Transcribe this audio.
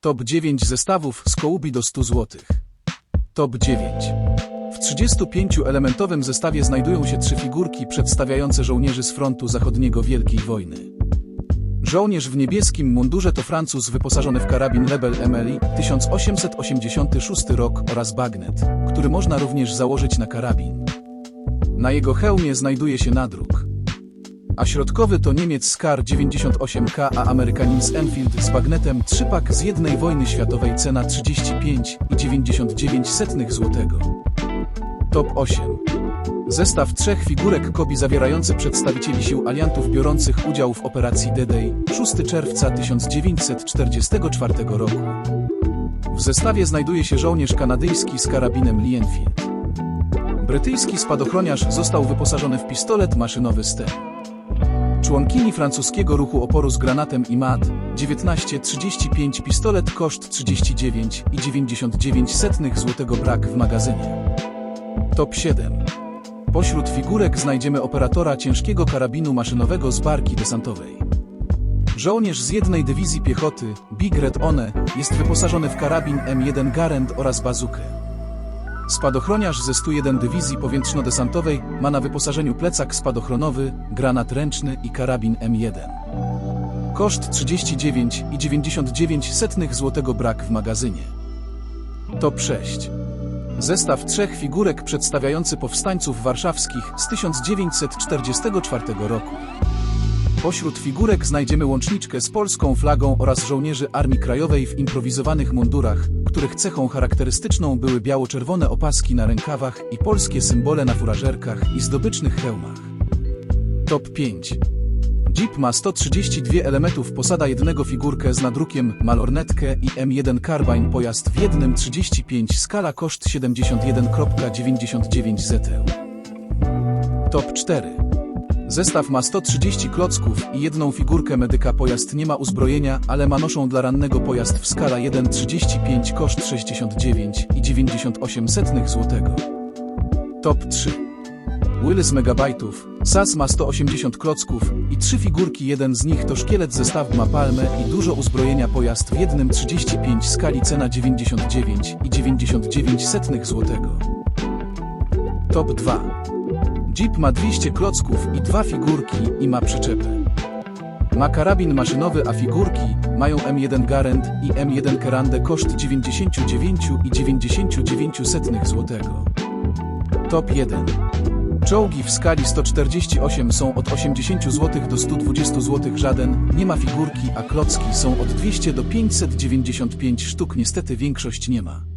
Top 9 zestawów z kołubi do 100 zł. Top 9. W 35-elementowym zestawie znajdują się trzy figurki przedstawiające żołnierzy z frontu zachodniego Wielkiej Wojny. Żołnierz w niebieskim mundurze to Francuz wyposażony w karabin Lebel MLI 1886 rok oraz bagnet, który można również założyć na karabin. Na jego hełmie znajduje się nadruk. A środkowy to Niemiec Skar 98K, a Amerykanin z Enfield z bagnetem 3-pak z jednej wojny światowej cena 35,99 złotego. Top 8. Zestaw trzech figurek Kobi zawierający przedstawicieli sił aliantów biorących udział w operacji D-Day 6 czerwca 1944 roku. W zestawie znajduje się żołnierz kanadyjski z karabinem Lee Enfield. Brytyjski spadochroniarz został wyposażony w pistolet maszynowy Sten. Członkini francuskiego ruchu oporu z granatem IMAT 1935 pistolet koszt 39,99 zł brak w magazynie. Top 7. Pośród figurek znajdziemy operatora ciężkiego karabinu maszynowego z barki desantowej. Żołnierz z jednej dywizji piechoty, Big Red One, jest wyposażony w karabin M1 Garand oraz bazukę. Spadochroniarz ze 101 Dywizji Powietrzno-Desantowej ma na wyposażeniu plecak spadochronowy, granat ręczny i karabin M1. Koszt 39,99 zł brak w magazynie. Top 6. Zestaw trzech figurek przedstawiający powstańców warszawskich z 1944 roku. Pośród figurek znajdziemy łączniczkę z polską flagą oraz żołnierzy Armii Krajowej w improwizowanych mundurach, których cechą charakterystyczną były biało-czerwone opaski na rękawach i polskie symbole na furażerkach i zdobycznych hełmach. Top 5. Jeep ma 132 elementów, posada jednego figurkę z nadrukiem, malornetkę i M1 Carbine pojazd w jednym 35 skala koszt 71,99 ZT. Top 4. Zestaw ma 130 klocków i jedną figurkę medyka pojazd nie ma uzbrojenia, ale ma noszą dla rannego pojazd w skala 1,35 koszt 69,98 zł. Top 3. Willy z megabajtów, SAS ma 180 klocków i trzy figurki, jeden z nich to szkielet zestaw ma palmę i dużo uzbrojenia pojazd w jednym 35 skali cena 99,99 zł. Top 2. Jeep ma 200 klocków i dwa figurki i ma przyczepę. Ma karabin maszynowy, a figurki mają M1 Garand i M1 Kerande koszt 99,99 zł. Top 1. Czołgi w skali 148 są od 80 zł do 120 zł, żaden nie ma figurki, a klocki są od 200 do 595 sztuk, niestety większość nie ma.